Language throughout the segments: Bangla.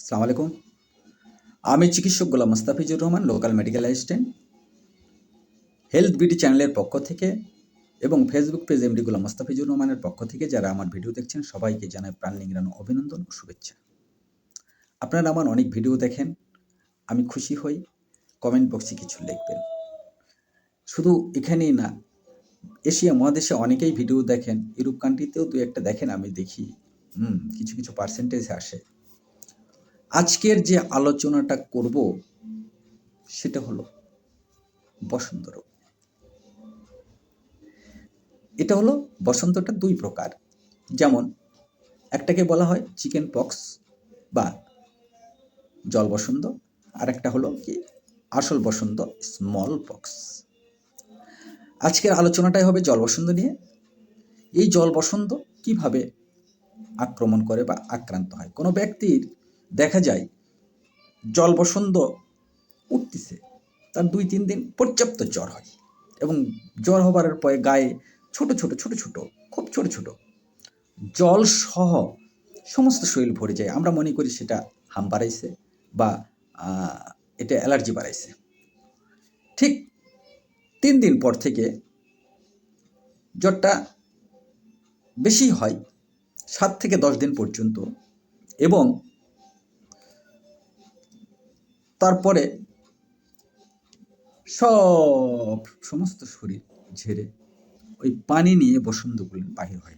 আসসালামু আলাইকুম। আমি চিকিৎসক Golam Mustafizur Rahman local medical assistant health BD চ্যানেলের পক্ষ থেকে এবং Facebook page MD Golam Mustafizur রহমানের পক্ষ থেকে যারা আমার ভিডিও দেখছেন, সবাইকে জানাই প্রাণ নিংড়ানো অভিনন্দন ও শুভেচ্ছা। আপনারা আমার অনেক ভিডিও দেখেন, আমি খুশি হই। কমেন্ট বক্সে কিছু লিখবেন। শুধু এখানেই না, এশিয়া মহাদেশে অনেকেই ভিডিও দেখেন। ইউরোপ কান্ট্রিতেও দু একটা দেখেন, আমি দেখি। হুম, কিছু কিছু পার্সেন্টেজ আসে। আজকের যে আলোচনাটা করব, সেটা হলো বসন্ত রোগ। এটা হলো বসন্তটা দুই প্রকার। যেমন, একটাকে বলা হয় চিকেন পক্স বা জল বসন্ত, আর একটা হলো কি, আসল বসন্ত স্মল পক্স আজকের আলোচনাটাই হবে জল বসন্ত নিয়ে। এই জল বসন্ত কীভাবে আক্রমণ করে বা আক্রান্ত হয়? কোনো ব্যক্তির দেখা যায়, জল বসন্ত উঠতেছে। তার দুই তিন দিন পর্যাপ্ত জ্বর হয় এবং জ্বর হবার পরে গায়ে ছোট ছোট ছোট ছোট, খুব ছোট ছোট জল সহ সমস্ত শরীর ভরে যায়। আমরা মনে করি সেটা হাম বাড়াইছে বা এটা অ্যালার্জি বাড়াইছে। ঠিক তিন দিন পর থেকে জ্বরটা বেশি হয়, সাত থেকে দশ দিন পর্যন্ত এবং তারপরে সব, সমস্ত শরীর ঝেড়ে ওই পানি নিয়ে বসন্ত বসন্তগুলি বাহির হয়।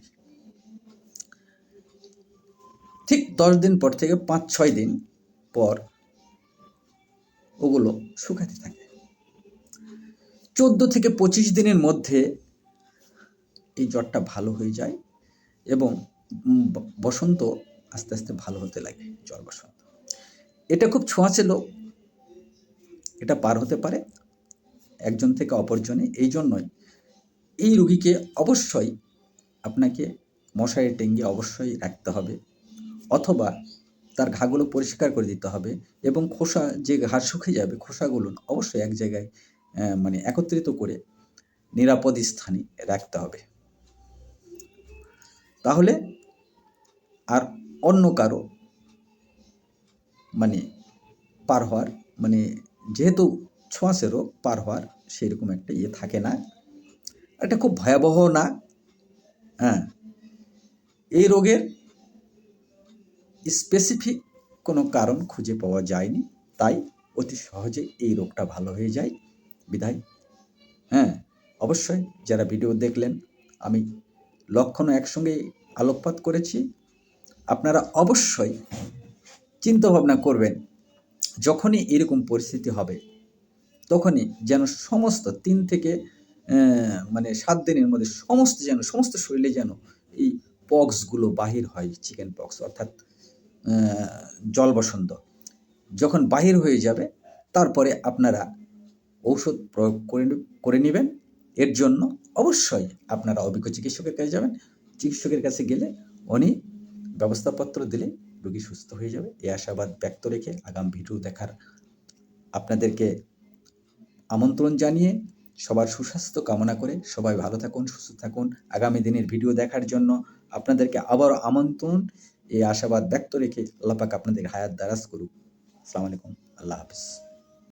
ঠিক দশ দিন পর থেকে পাঁচ, ছয় দিন পর ওগুলো শুকাতে থাকে। চোদ্দ থেকে পঁচিশ দিনের মধ্যে এই জ্বরটা ভালো হয়ে যায় এবং বসন্ত আস্তে আস্তে ভালো হতে লাগে, জ্বর বসন্ত। এটা খুব ছোঁয়াচে লোক এটা পার হতে পারে একজন থেকে অপরজনে। এই জন্যই এই রুগীকে অবশ্যই আপনাকে মশারি টেঙ্গিয়ে অবশ্যই রাখতে হবে অথবা তার ঘাগুলো পরিষ্কার করে দিতে হবে এবং খোসা যে ঘা শুকিয়ে যাবে খোসাগুলো অবশ্যই এক জায়গায় মানে একত্রিত করে নিরাপদ স্থানে রাখতে হবে। তাহলে আর অন্য কারও মানে পার হওয়ার মানে যেহেতু ছোঁয়াচে রোগ পার হওয়ার সেরকম একটা ইয়ে থাকে না এটা খুব ভয়াবহ না হ্যাঁ এই রোগের স্পেসিফিক কোনো কারণ খুঁজে পাওয়া যায়নি, তাই অতি সহজে এই রোগটা ভালো হয়ে যায়। বিধায় হ্যাঁ অবশ্যই যারা ভিডিও দেখলেন, আমি লক্ষণ একসঙ্গে আলোকপাত করেছি। আপনারা অবশ্যই চিন্তা ভাবনা করবেন যখনই এরকম পরিস্থিতি হবে, তখনই যেন সমস্ত তিন থেকে মানে সাত দিনের মধ্যে সমস্ত যেন, সমস্ত শরীরে যেন এই পক্সগুলো বাহির হয়, চিকেন পক্স অর্থাৎ জল বসন্ত। যখন বাহির হয়ে যাবে, তারপরে আপনারা ঔষধ প্রয়োগ করে করে নেবেন। এর জন্য অবশ্যই আপনারা অভিজ্ঞ চিকিৎসকের কাছে যাবেন। চিকিৎসকের কাছে গেলে উনি ব্যবস্থাপত্র দিলে রোগী সুস্থ হয়ে যাবে। এই আশাবাদ ব্যক্ত রেখে আগাম ভিডিও দেখার আপনাদেরকে আমন্ত্রণ জানিয়ে সবার সুস্বাস্থ্য কামনা করে সবাই ভালো থাকুন, সুস্থ থাকুন। আগামী দিনের ভিডিও দেখার জন্য আপনাদেরকে আবারও আমন্ত্রণ। এই আশাবাদ ব্যক্ত রেখে আল্লাহ পাক আপনাদের হায়াত দারাজ করুক। আসসালামু আলাইকুম। আল্লাহ হাফিজ।